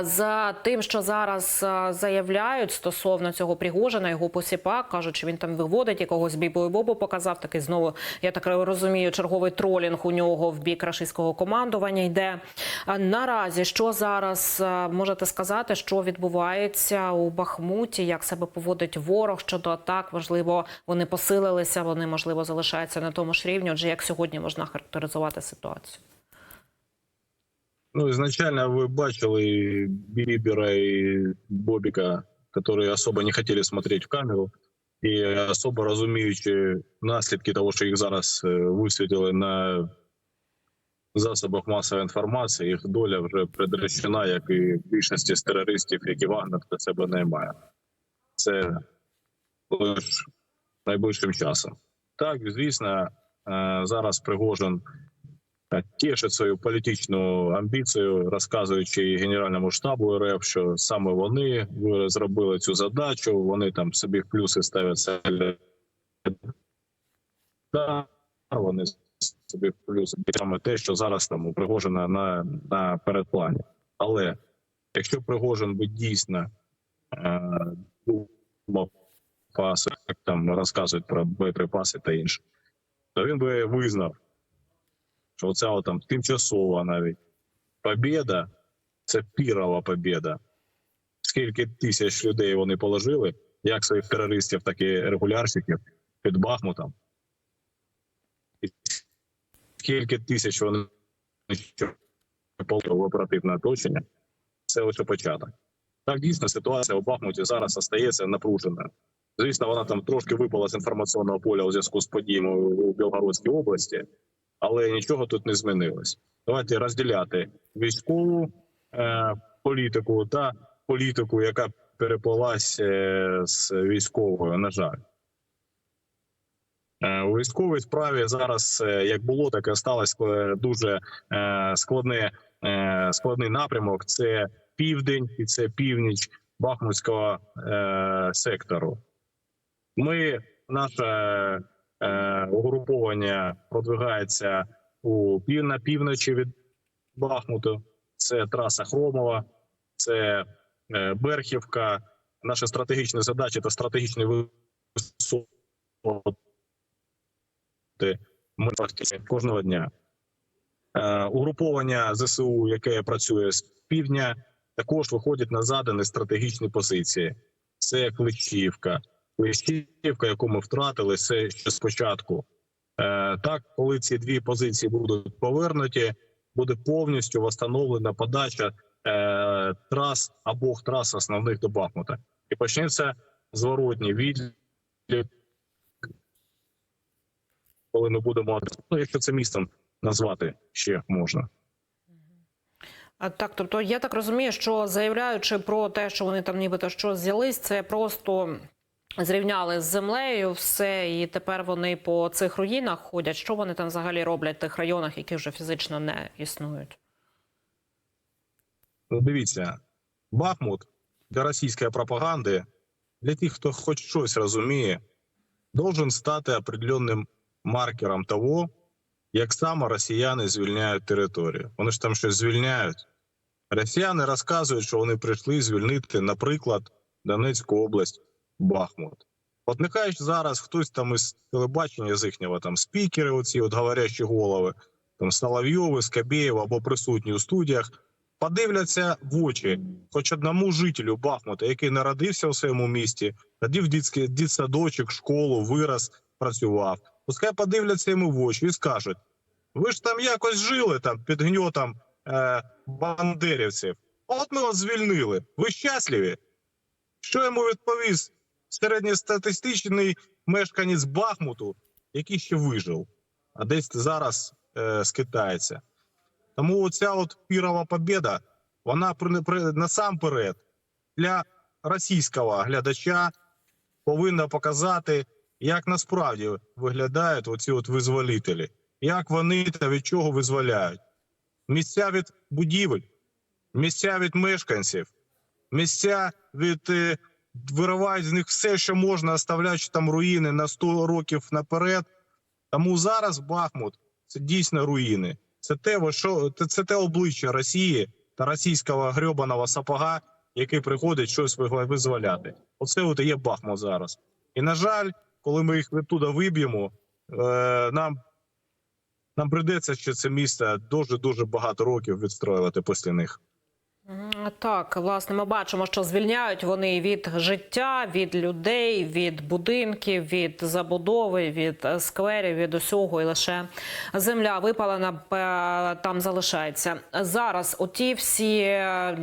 За тим, що зараз заявляють стосовно цього Пригожина, його посіпак кажуть, що він там виводить якогось бібу і бобу показав. Такий знову я так розумію, черговий тролінг у нього в бік рашистського командування йде. Наразі що зараз можете сказати, що відбувається у Бахмуті, як себе поводить ворог щодо атак? Можливо, вони посилилися, вони можливо залишаються на тому ж рівні. Отже, як сьогодні можна характеризувати ситуацію? Ну, изначально вы бачили Бибера и Бобика, которые особо не хотели смотреть в камеру і особо розуміючи наслідки того, що їх зараз е, висвітили на засобах масової інформації, їх доля вже предречена, як і більшості з терористів, які Вагнер до себе наймає. Це лише найближчим часом. Так, звісно, е, зараз Пригожин тішить свою політичну амбіцію, розказуючи Генеральному штабу РФ, що саме вони зробили цю задачу. Вони там собі в плюси ставляться. Вони собі плюси саме те, що зараз там у Пригожина на, на передплані. Але якщо Пригожин би дійсно е, думав паси, як там розказують про боєприпаси та інше, то він би визнав, що оця там тимчасова навіть побєда це пірова побєда. Скільки тисяч людей вони положили, як своїх терористів, так і регулярщиків під Бахмутом. Скільки тисяч вони в оперативне оточення, це лише початок. Так дійсно ситуація у Бахмуті зараз остається напруженою. Звісно, вона там трошки випала з інформаційного поля у зв'язку з подіями у Білгородській області, але нічого тут не змінилось. Давайте розділяти військову е, політику та політику, яка переплалась е, з військовою. На жаль, Е, у військовій справі зараз е, як було, так і сталося е, дуже е, складне е, складний напрямок. Це південь і це північ Бахмутського е, сектору. Ми наше е, угруповання продвигається у пів на півночі від Бахмуту. Це траса Хромова, це е, Берхівка. Наша стратегічна задача та стратегічний висот ми практично кожного дня. Е, Угруповання ЗСУ, яке працює з півдня, також виходить на задані стратегічні позиції. Це Клещівка. Клещівка, яку ми втратили, це ще спочатку. Е, Так, коли ці дві позиції будуть повернуті, буде повністю встановлена подача е, трас обох трас основних до Бахмута. І почнеться зворотній відлік, коли ми будемо, ну, якщо це містом назвати ще можна. Так, тобто я так розумію, що заявляючи про те, що вони там нібито що взялись, це просто зрівняли з землею все, і тепер вони по цих руїнах ходять. Що вони там взагалі роблять в тих районах, які вже фізично не існують? Ну, дивіться, Бахмут для російської пропаганди, для тих, хто хоч щось розуміє, должен стати определенним маркером того, як саме росіяни звільняють територію. Вони ж там щось звільняють. Росіяни розказують, що вони прийшли звільнити, наприклад, Донецьку область Бахмут. От нехай зараз хтось там із телебачення з їхнього там спікери, оці от говорящі голови, там Соловйови, Скабєєв або присутні у студіях, подивляться в очі хоч одному жителю Бахмута, який народився у своєму місті, ходив дитський дитсадочок, школу, вираз, працював. Пускай подивляться йому в очі і скажуть: ви ж там якось жили там під гньотом е, бандерівців. От ми вас звільнили. Ви щасливі? Що йому відповість середньостатистичний мешканець Бахмуту, який ще вижив, а десь зараз е, скитається. Тому оця от пірова побєда, вона насамперед для російського глядача повинна показати, як насправді виглядають оці от визволителі, як вони та від чого визволяють. Місця від будівель, місця від мешканців, місця від е, виривають з них все, що можна, оставляючи там руїни на 100 років наперед. Тому зараз Бахмут це дійсно руїни. Це те, що це те обличчя Росії, та російського грьобаного сапога, який приходить щось визволяти. Оце от є Бахмут зараз. І на жаль, коли ми їх відтуда виб'ємо, е, нам, нам прийдеться ще це місце дуже дуже багато років відстроювати після них. Так, власне, ми бачимо, що звільняють вони від життя, від людей, від будинків, від забудови, від е, скверів, від усього, і лише земля випалена е, там залишається. Зараз оті всі е,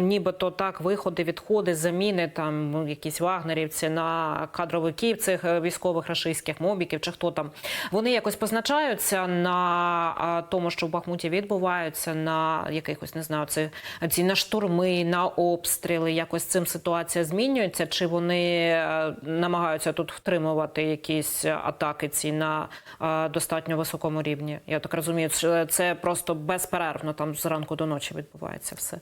нібито так виходи, відходи, заміни там якісь вагнерівці на кадровиків цих військових рашистських мобіків чи хто там. Вони якось позначаються на тому, що в Бахмуті відбуваються, на якихось не знаю, це ці на штурми, на обстріли. Якось цим ситуація змінюється? Чи вони е, намагаються тут втримувати якісь атаки ці на е, достатньо високому рівні? Я так розумію, це- просто безперервно там зранку до ночі відбувається все.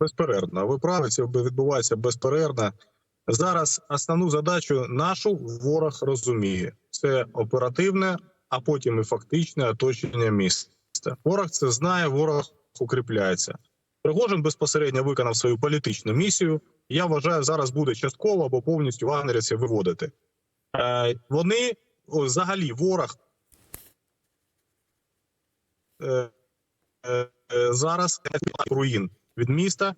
Безперервно. Ви праві, це відбувається безперервно. Зараз основну задачу нашу ворог розуміє: це оперативне, а потім і фактичне оточення міста. Ворог це знає, ворог укріпляється. Пригожин безпосередньо виконав свою політичну місію. Я вважаю, зараз буде частково або повністю вагнерівців виводити. Е, вони взагалі ворог е, е, зараз руїн від міста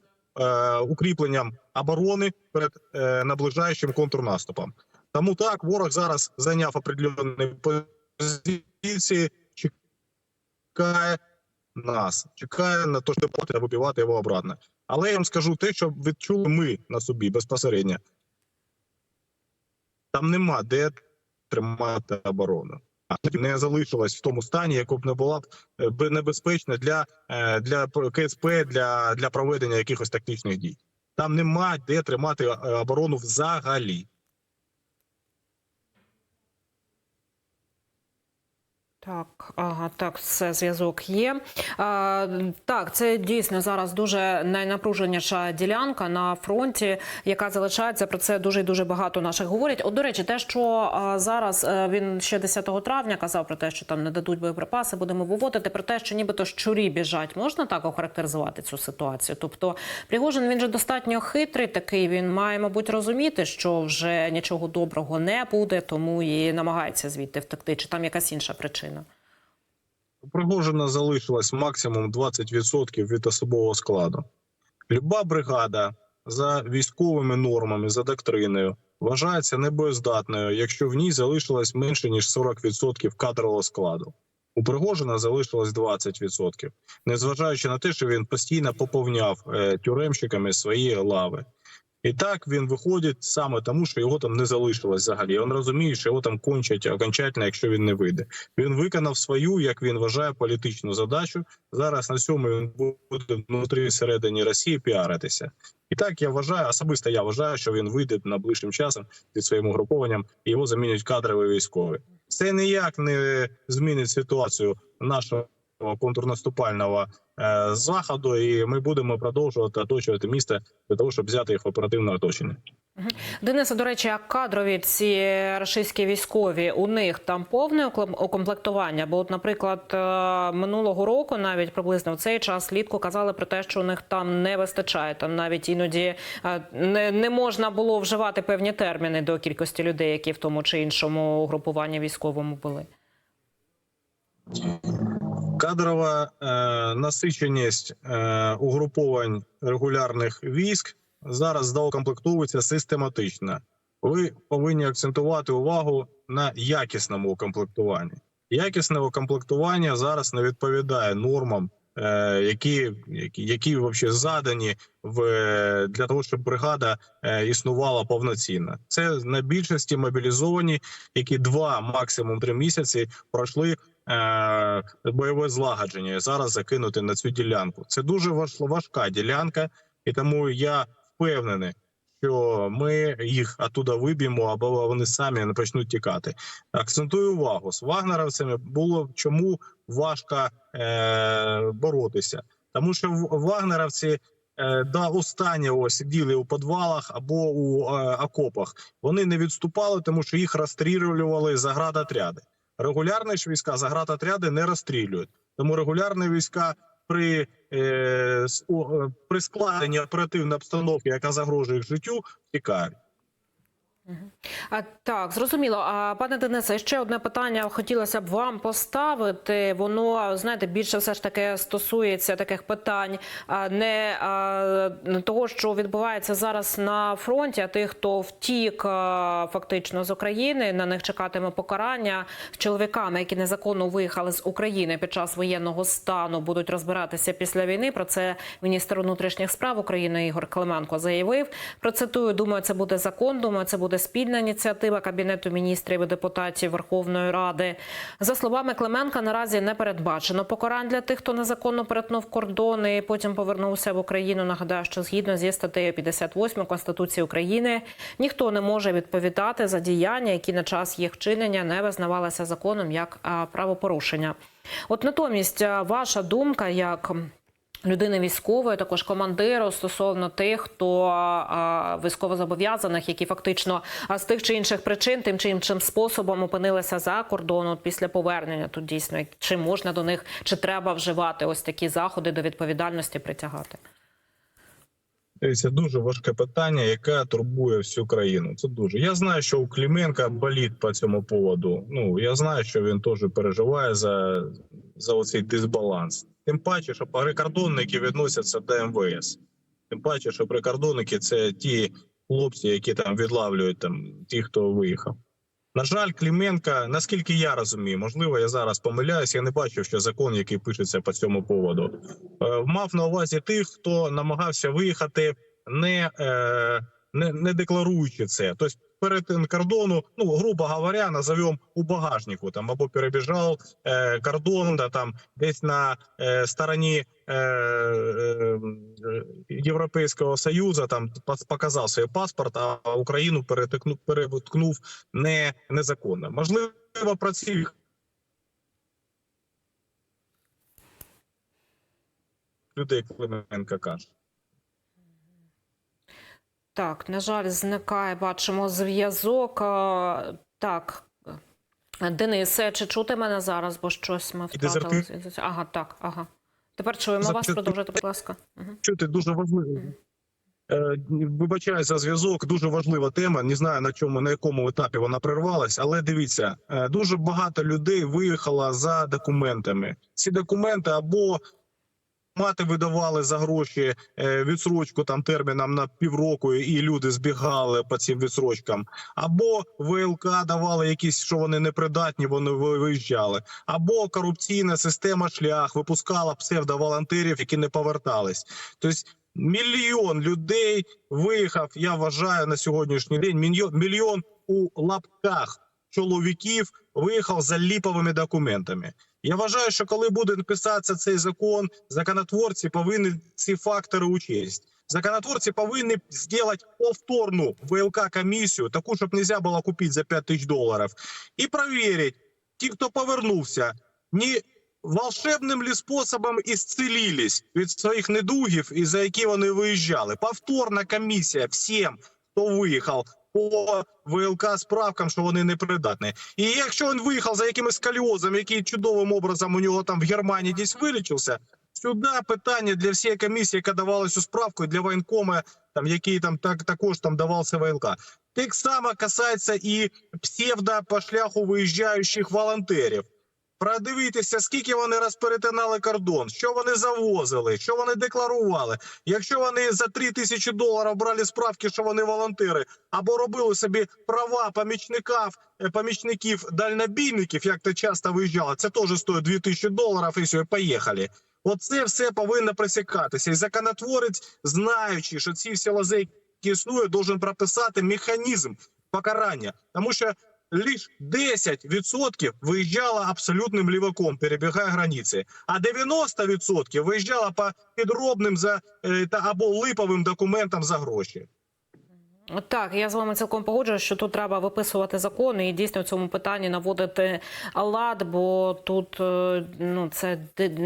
укріпленням оборони перед наближаючим контрнаступом. Тому так ворог зараз зайняв определені позиції, чекає нас, чекає на те, щоб та вибивати його обратно. Але я вам скажу те, що відчули ми на собі безпосередньо. Там нема де тримати оборону. А не залишилась в тому стані, яку б не була б е, небезпечна для, е, для КСП, для, для проведення якихось тактичних дій. Там нема де тримати е, оборону взагалі. Так, ага, так, все, зв'язок є. А, так, це дійсно зараз дуже найнапруженіша ділянка на фронті, яка залишається. Про це дуже і дуже багато наших говорять. От, до речі, те, що а, зараз е, він ще 10 травня казав про те, що там не дадуть боєприпаси, будемо виводити про те, що нібито щурі біжать. Можна так охарактеризувати цю ситуацію? Тобто, Пригожин він же достатньо хитрий такий. Він має, мабуть, розуміти, що вже нічого доброго не буде, тому і намагається звідти втекти. Чи там якась інша причина? Пригожина залишилось максимум 20% від особового складу. Люба бригада за військовими нормами, за доктриною вважається небоєздатною, якщо в ній залишилось менше ніж 40% кадрового складу. У Пригожина залишилось 20%, незважаючи на те, що він постійно поповняв е, тюремщиками свої лави. І так він виходить саме тому, що його там не залишилось взагалі. Він розуміє, що його там кончать окончательно, якщо він не вийде. Він виконав свою, як він вважає, політичну задачу. Зараз на цьому він буде внутрі всередині Росії піаритися. І так я вважаю, особисто я вважаю, що він вийде найближчим часом зі своїм угрупованням і його замінять кадрові військові. Це ніяк не змінить ситуацію нашого контрнаступального е, заходу, і ми будемо продовжувати оточувати місто для того, щоб взяти їх в оперативне оточення. Дениса, до речі, а кадрові ці рашистські військові у них там повне укомплектування? Бо, от, наприклад, е, минулого року, навіть приблизно в цей час влітку казали про те, що у них там не вистачає. Там навіть іноді е, не, не можна було вживати певні терміни до кількості людей, які в тому чи іншому угрупуванні військовому були. Кадрова е, насиченість е, угруповань регулярних військ зараз доукомплектовується систематично. Ви повинні акцентувати увагу на якісному укомплектуванні. Якісне укомплектування зараз не відповідає нормам, е, які, які, які взагалі задані в для того, щоб бригада е, існувала повноцінно. Це на більшості мобілізовані, які два максимум три місяці пройшли бойове злагодження зараз закинути на цю ділянку. Це дуже важ, важка ділянка, і тому я впевнений, що ми їх оттуда виб'ємо, або вони самі не почнуть тікати. Акцентую увагу з вагнеровцями було чому важко е, боротися, тому що вагнеровці. е, До останнього сиділи у підвалах або у е, окопах. Вони не відступали, тому що їх розстрілювали заградотряди. Регулярні ж війська заградотряди не розстрілюють, Тому регулярні війська при, е, е, при складенні оперативної обстановки, яка загрожує їх життю, втікають. А, так, зрозуміло. А пане Денисе, ще одне питання хотілося б вам поставити. Воно знаєте більше все ж таки стосується таких питань, а не, а, того, що відбувається зараз на фронті, а тих, хто втік а, фактично з України. На них чекатиме покарання з чоловіками, які незаконно виїхали з України під час воєнного стану, будуть розбиратися після війни. Про це міністр внутрішніх справ України Ігор Клименко заявив. Процитую, думаю, це буде закон. Думаю, це буде спільна ініціатива Кабінету міністрів і депутатів Верховної Ради. За словами Клименка, наразі не передбачено покарань для тих, хто незаконно перетнув кордони і потім повернувся в Україну. Нагадаю, що згідно зі статтею 58 Конституції України ніхто не може відповідати за діяння, які на час їх вчинення не визнавалися законом як правопорушення. От натомість ваша думка як людини військової, також командиру стосовно тих, хто військовозобов'язаних, які фактично з тих чи інших причин, тим чи іншим способом опинилися за кордоном після повернення. Тут дійсно чи можна до них, чи треба вживати ось такі заходи до відповідальності притягати? Це дуже важке питання, яке турбує всю країну. Це дуже. Я знаю, що у Клименка болить по цьому поводу. Ну я знаю, що він теж переживає за, за оцей дисбаланс. Тим паче, що прикордонники відносяться до МВС. Тим паче, що прикордонники це ті хлопці, які там відлавлюють там ті, хто виїхав. На жаль, Клименка, наскільки я розумію, можливо, я зараз помиляюсь, я не бачив, що закон, який пишеться по цьому поводу, е, мав на увазі тих, хто намагався виїхати, не, е, не, не декларуючи це. Тобто перетин кордону, ну грубо говоря, назовем у багажнику там або перебіжав е, кордон, да там десь на е, стороні е, е, Європейського союзу, там показав свій паспорт, а Україну перетикнув переткнув не незаконно. Можливо, про людей Клименко каже. Так, на жаль, зникає, бачимо зв'язок. Так. Денисе, чи чути мене зараз, бо щось ми втратили. Ага, так, ага. Тепер чуємо вас, продовжуйте, будь ласка. Угу. Чути дуже важливо. Е, Вибачаю за зв'язок. Дуже важлива тема. Не знаю на чому на якому етапі вона прервалась, але дивіться, е, дуже багато людей виїхало за документами. Ці документи або мати видавали за гроші е, відсрочку там терміном на півроку, і люди збігали по цим відсрочкам, або ВЛК давали якісь, що вони непридатні, вони виїжджали, або корупційна система шлях випускала псевдоволонтерів, які не повертались. Тобто мільйон людей виїхав. Я вважаю на сьогоднішній день мільйон, мільйон у лапках чоловіків виїхав за ліповими документами. Я вважаю, що коли буде писатися цей закон, законотворці повинні ці фактори учесть. Законотворці повинні зробити повторну ВЛК комісію, таку, щоб не можна було купити за 5 тисяч доларів, і перевірити, ті, хто повернувся, не волшебним ли способом ісцелились від своїх недугів, і за які вони виїжджали. Повторна комісія всім, хто виїхав по ВЛК справкам, що вони не придатні. І якщо він виїхав за якимось сколіозом, який чудовим образом у нього там в Германії десь вилічився, сюди питання для всієї комісії, яка давала цю справку, і для воєнкома, там який там так також там давався ВЛК. Так само касається і псевдо по шляху виїжджаючих волонтерів. Продивіться, скільки вони розперетинали кордон, що вони завозили, що вони декларували. Якщо вони за 3 тисячі доларів брали справки, що вони волонтери, або робили собі права помічників, е, помічників дальнобійників, як то часто виїжджало, це теж стоїть 2 тисячі доларів і все, поїхали. Оце все повинно пресікатися. І законотворець, знаючи, що ці всі лазейки існують, должен прописати механізм покарання. Тому що лише 10% виїжджало абсолютним ліваком, перебігає границі, а 90% виїжджало по підробним за е, та або липовим документам за гроші. Так, я з вами цілком погоджуюсь, що тут треба виписувати закон і дійсно в цьому питанні наводити лад, бо тут е, ну це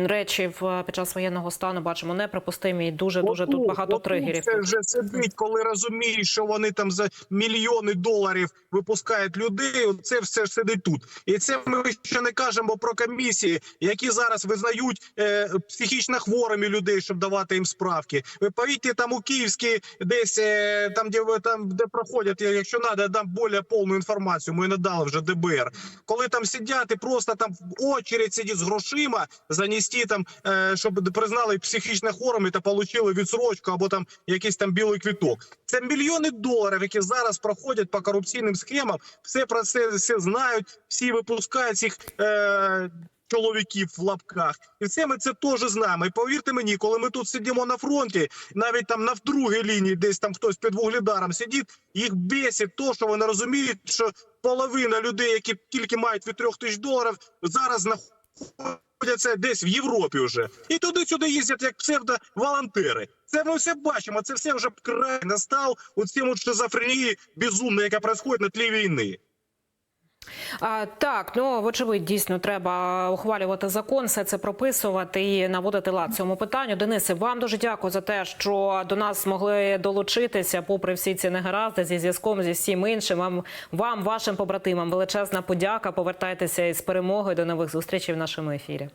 речі в під час воєнного стану бачимо неприпустимі і дуже дуже тут багато тригерів. Це вже сидить, коли розуміють, що вони там за мільйони доларів випускають людей. Це все ж сидить тут. І це ми ще не кажемо про комісії, які зараз визнають е, психічно хворими людей, щоб давати їм справки. Ви повірте, там у Київській десь е, там, де ви там де проходять, я, якщо треба, дам більш повну інформацію. Ми надали вже ДБР. Коли там сидять і просто там в очередь сидять з грошима, занести там, е, щоб признали їх психічно хворими та отримали відсрочку або там якийсь там білий квіток. Це мільйони доларів, які зараз проходять по корупційним схемам. Все про це все знають, всі випускають цих. Е, Чоловіків в лапках, і це ми це теж знаємо. І повірте мені, коли ми тут сидимо на фронті, навіть там на другій лінії, десь там хтось під вугледаром сидить, їх бесить то, що вони розуміють, що половина людей, які тільки мають від трьох тисяч доларів, зараз знаходяться десь в Європі вже. І туди-сюди їздять як псевдоволонтери. Це ми все бачимо. Це все вже край настав у цьому шизофренії безумної, яка відбувається на тлі війни. А, так, ну вочевидь, дійсно треба ухвалювати закон, все це прописувати і наводити лад цьому питанню. Денисе, вам дуже дякую за те, що до нас змогли долучитися, попри всі ці негаразди зі зв'язком зі всім іншим. Вам, вам, вашим побратимам, величезна подяка. Повертайтеся із перемогою. До нових зустрічей в нашому ефірі.